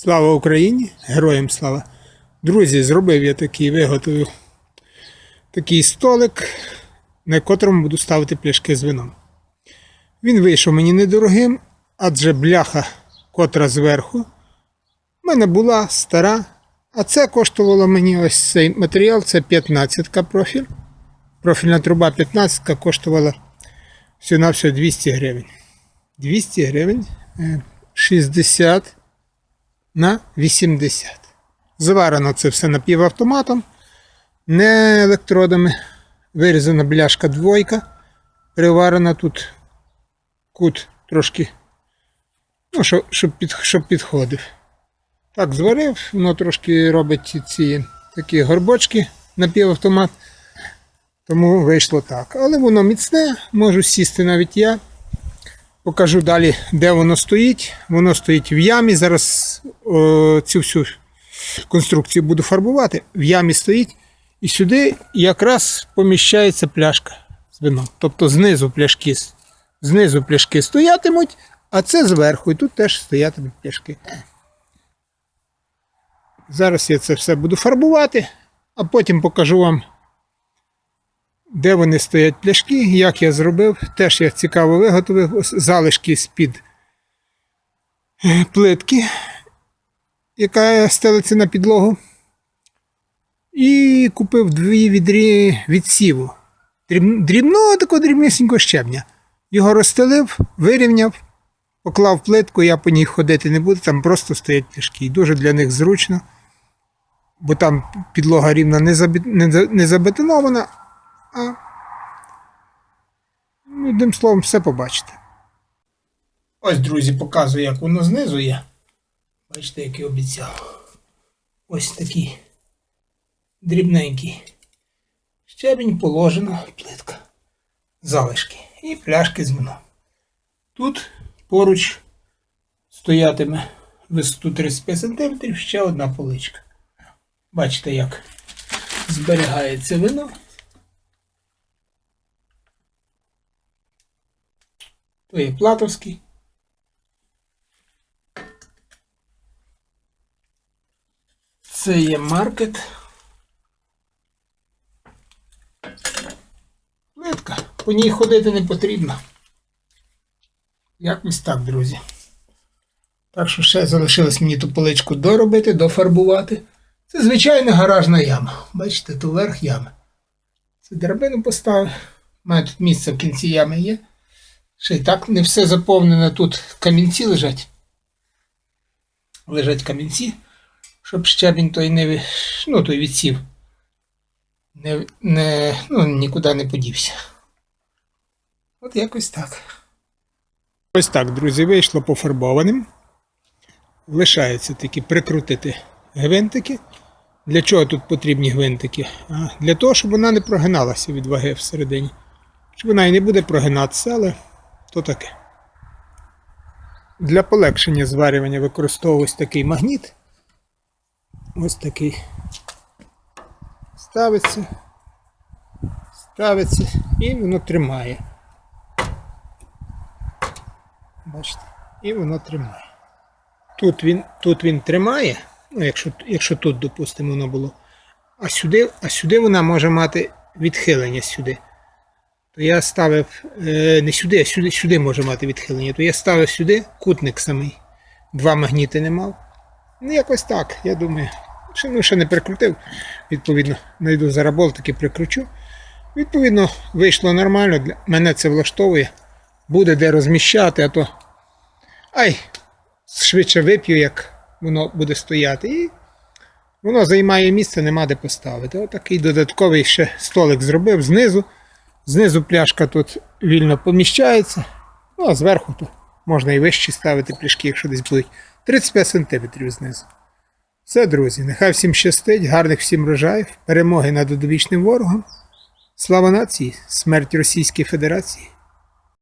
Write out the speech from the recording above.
Слава Україні! Героям слава! Друзі, зробив я такий, виготовив такий столик, на котрому буду ставити пляшки з вином. Він вийшов мені недорогим, адже бляха, котра зверху, в мене була стара, а це коштувало мені ось цей матеріал, це 15 профіль. Профільна труба 15 коштувала всього на всього 200 гривень. 200 гривень, е, 60 на 80. Заварено це все напівавтоматом, не електродами. Вирізана бляшка двойка. Приварена тут кут трошки, ну, щоб, під, щоб підходив. Так, зварив, воно трошки робить ці такі горбочки напівавтомат. Тому вийшло так. Але воно міцне, можу сісти навіть я. Покажу далі, де воно стоїть. Воно стоїть в ямі. Зараз о, цю всю конструкцію буду фарбувати. В ямі стоїть. І сюди якраз поміщається пляшка з вином. Тобто знизу пляшки, знизу пляшки стоятимуть, а це зверху. І тут теж стоятимуть пляшки. Зараз я це все буду фарбувати, а потім покажу вам де вони стоять пляшки, як я зробив. Теж я цікаво виготовив залишки з-під е, плитки, яка стелиться на підлогу. І купив дві відрі відсіву. Дріб- Дрібного такого дрібнісінького щебня. Його розстелив, вирівняв, поклав плитку, я по ній ходити не буду, там просто стоять пляшки. І дуже для них зручно, бо там підлога рівна не забетонована, а ну, одним словом, все побачите. Ось, друзі, показую, як воно знизу є. Бачите, як і обіцяв. Ось такий дрібненький. Щебінь положена, плитка, залишки і пляшки з вином. Тут поруч стоятиме висоту 35 см ще одна поличка. Бачите, як зберігається вино. То є платовський. Це є маркет. Плитка. По ній ходити не потрібно. Якось так, друзі. Так що ще залишилось мені ту поличку доробити, дофарбувати. Це звичайна гаражна яма. Бачите, то верх ями. Це драбину поставив. У мене тут місце в кінці ями є. Ще й так не все заповнено тут камінці лежать. Лежать камінці, щоб щебінь той не ну, той відсів. Не, не, ну, нікуди не подівся. От якось так. Ось так, друзі, вийшло пофарбованим. Лишається таки прикрутити гвинтики. Для чого тут потрібні гвинтики? Для того, щоб вона не прогиналася від ваги всередині. Щоб вона і не буде прогинатися, але то таке. Для полегшення зварювання використовуюсь такий магніт. Ось такий. Ставиться, ставиться і воно тримає. Бачите? І воно тримає. Тут він, тут він тримає, ну, якщо, якщо тут, допустимо, воно було. А сюди, а сюди вона може мати відхилення сюди то я ставив е, не сюди, а сюди, сюди може мати відхилення. То я ставив сюди кутник самий. Два магніти не мав. Ну, якось так, я думаю. Ще, ну, ще не прикрутив. Відповідно, знайду зараз болтики, прикручу. Відповідно, вийшло нормально. Для мене це влаштовує. Буде де розміщати, а то. Ай, швидше вип'ю, як воно буде стояти. І воно займає місце, нема де поставити. Отакий додатковий ще столик зробив знизу. Знизу пляшка тут вільно поміщається, ну а зверху тут можна і вище ставити пляшки, якщо десь будуть 35 см знизу. Все, друзі, нехай всім щастить, гарних всім врожаїв, перемоги над одовічним ворогом. Слава нації, смерть Російської Федерації.